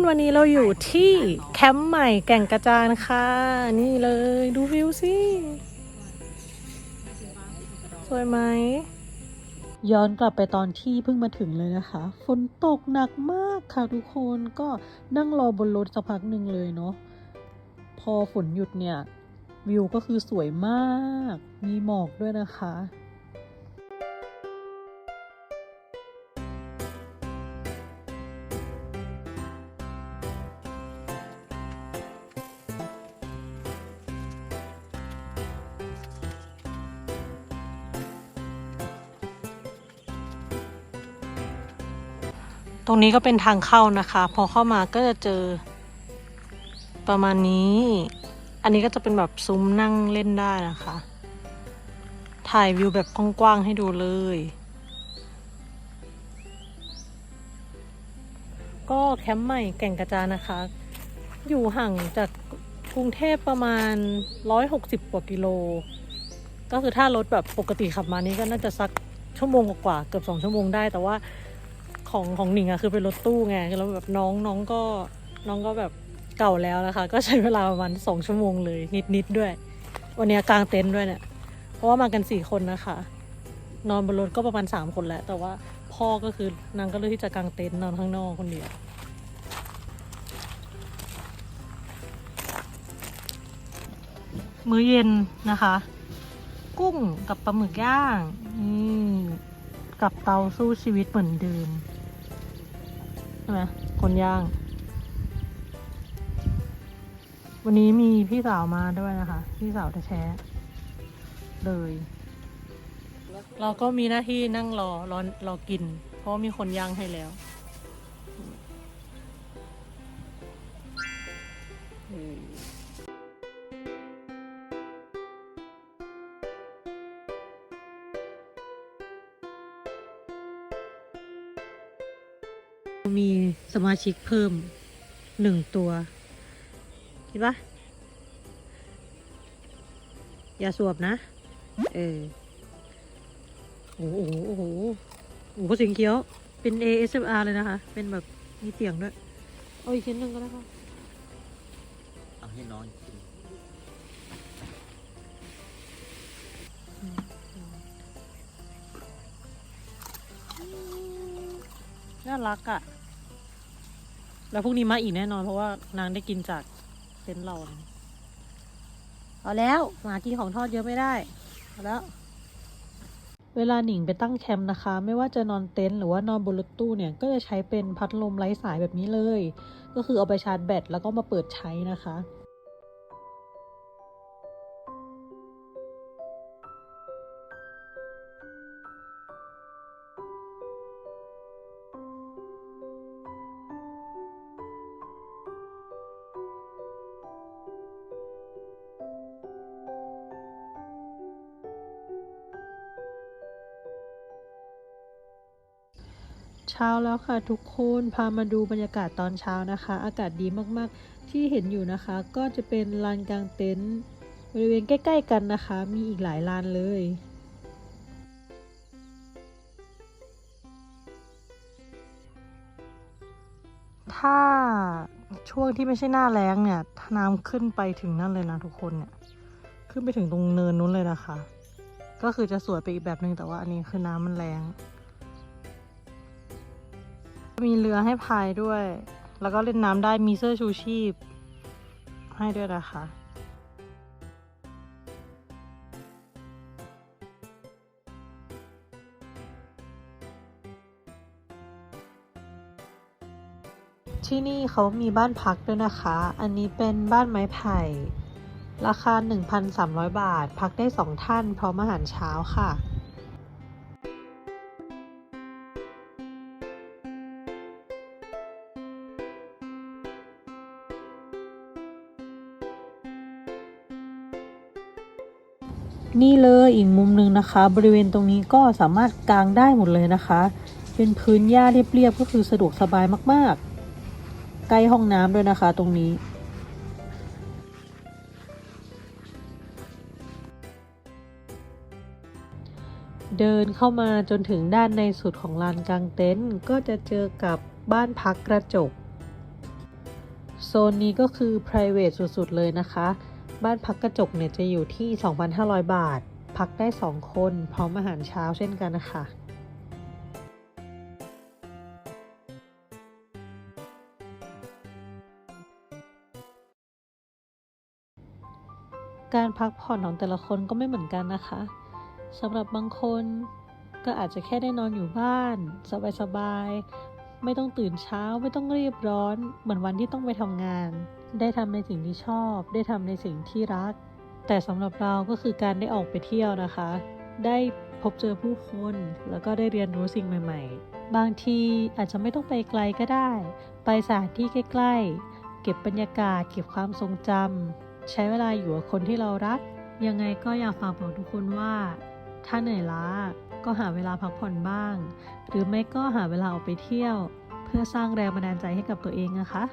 นวันนี้เราอยู่ที่แคมป์ใหม่แก่งกระจานค่ะ นี่เลยดูวิวสิ สวยไหม ย้อนกลับไปตอนที่เพิ่งมาถึงเลยนะคะ ฝนตกหนักมากค่ะทุกคนก็นั่งรอบนรถสักพักหนึ่งเลยเนาะพอฝนหยุดเนี่ย วิวก็คือสวยมาก มีหมอกด้วยนะคะ รงนี้ก็เป็นทางเข้านะคะ พอเข้ามาก็จะเจอ ประมาณนี้ อันนี้ก็จะเป็นแบบซุ้มนั่งเล่นได้นะคะ ถ่ายวิวแบบกว้างๆให้ดูเลย ก็แคมป์ใหม่แก่งกระจานนะคะ อยู่ห่างจากกรุงเทพประมาณ 160กว่ากิโล ก็คือถ้ารถแบบปกติขับมานี่ก็น่าจะสักชั่วโมงกว่าเกือบสองชั่วโมงได้แต่ว่า ของของหนิงอะคือเป็นรถตู้ไงแล้วแบบน้องน้องก็น้องก็แบบเก่าแล้วนะคะ ก็ใช้เวลาประมาณสองชั่วโมงเลยนิดนิดๆด้วย วันนี้กลางเต็นท์ด้วยเนี่ย เพราะว่ามากันสี่คนนะคะ นอนบนรถก็ประมาณสามคนแหละแต่ว่าพ่อก็คือนางก็เลือกที่จะกางเต็นท์นอนข้างนอกคนเดียวมื้อเย็นนะคะ กุ้งกับปลาหมึกย่างนี่กับเตาสู้ชีวิตเหมือนเดิม ช่ไหมคนย่าง วันนี้มีพี่สาวมาด้วยนะคะ พี่สาวแท้ๆเลย เราก็มีหน้าที่นั่งรอรอรอกิน เพราะว่ามีคนย่างให้แล้วอืม มีสมาชิกเพิ่มหนึ่งตัวคิดปะอย่าสวบนะ เออ โอ้โห โอ้โห โอ้โหเสียงเคี้ยว เป็น ASMR เลยนะคะ เป็นแบบมีเสียงด้วย เอาอีกชิ้นหนึ่งก็ได้ค่ะ เอาให้น้องกินน่ารักอะ่ะ แล้วพรุ่งนี้มาอีกแน่นอน เพราะว่านางได้กินจากเต็นท์เราเอาแล้วหมากินของทอดเยอะไม่ได้เอาแล้ว เวลาหนิงไปตั้งแคมป์นะคะ ไม่ว่าจะนอนเต็นท์หรือว่านอนบนรถตู้เนี่ย ก็จะใช้เป็นพัดลมไร้สายแบบนี้เลย ก็คือเอาไปชาร์จแบตแล้วก็มาเปิดใช้นะคะ เช้าแล้วค่ะทุกคนพามาดูบรรยากาศตอนเช้านะคะ อากาศดีมากๆ ที่เห็นอยู่นะคะ ก็จะเป็นลานกลางเต็นท์บริเวณใกล้ ๆ กันนะคะ มีอีกหลายลานเลยถ้าช่วงที่ไม่ใช่หน้าแล้งเนี่ยน้ำขึ้นไปถึงนั่นเลยนะทุกคนเนี่ยขึ้นไปถึงตรงเนินนู้นเลยนะคะ ก็คือจะสวยไปอีกแบบหนึ่งแต่ว่าอันนี้คือน้ำมันแรง มีเรือให้พายด้วย แล้วก็เล่นน้ำได้มีเสื้อชูชีพ ให้ด้วยนะคะ ที่นี่เขามีบ้านพักด้วยนะคะ อันนี้เป็นบ้านไม้ไผ่ ราคา 1,300 บาท พักได้ 2 ท่านพร้อมอาหารเช้าค่ะ นี่เลยอีกมุมหนึ่งนะคะ บริเวณตรงนี้ก็สามารถกางได้หมดเลยนะคะ เป็นพื้นหญ้าเรียบๆก็คือสะดวกสบายมากๆ ใกล้ห้องน้ำด้วยนะคะตรงนี้เดินเข้ามาจนถึงด้านในสุดของลานกลางเต็นท์ก็จะเจอกับบ้านพักกระจก โซนนี้ก็คือ private สุด ๆ เลยนะคะ บ้านพักกระจกเนี่ยจะอยู่ที่ 2,500 บาท พักได้ 2 คน พร้อมอาหารเช้าเช่นกันนะคะการพักผ่อนของแต่ละคนก็ไม่เหมือนกันนะคะสำหรับบางคนก็อาจจะแค่ได้นอนอยู่บ้าน สบายๆ ไม่ต้องตื่นเช้าไม่ต้องรีบร้อน เหมือนวันที่ต้องไปทำงาน ได้ทำในสิ่งที่ชอบ ได้ทำในสิ่งที่รัก แต่สำหรับเราก็คือการได้ออกไปเที่ยวนะคะ ได้พบเจอผู้คน แล้วก็ได้เรียนรู้สิ่งใหม่ ๆ บางทีอาจจะไม่ต้องไปไกลก็ได้ ไปสถานที่ใกล้ ๆ เก็บบรรยากาศ เก็บความทรงจำใช้เวลาอยู่กับคนที่เรารัก ยังไงก็อยากฝากบอกทุกคนว่า ถ้าเหนื่อยล้าก็หาเวลาพักผ่อนบ้าง หรือไม่ก็หาเวลาออกไปเที่ยว เพื่อสร้างแรงบันดาลใจให้กับตัวเองนะคะ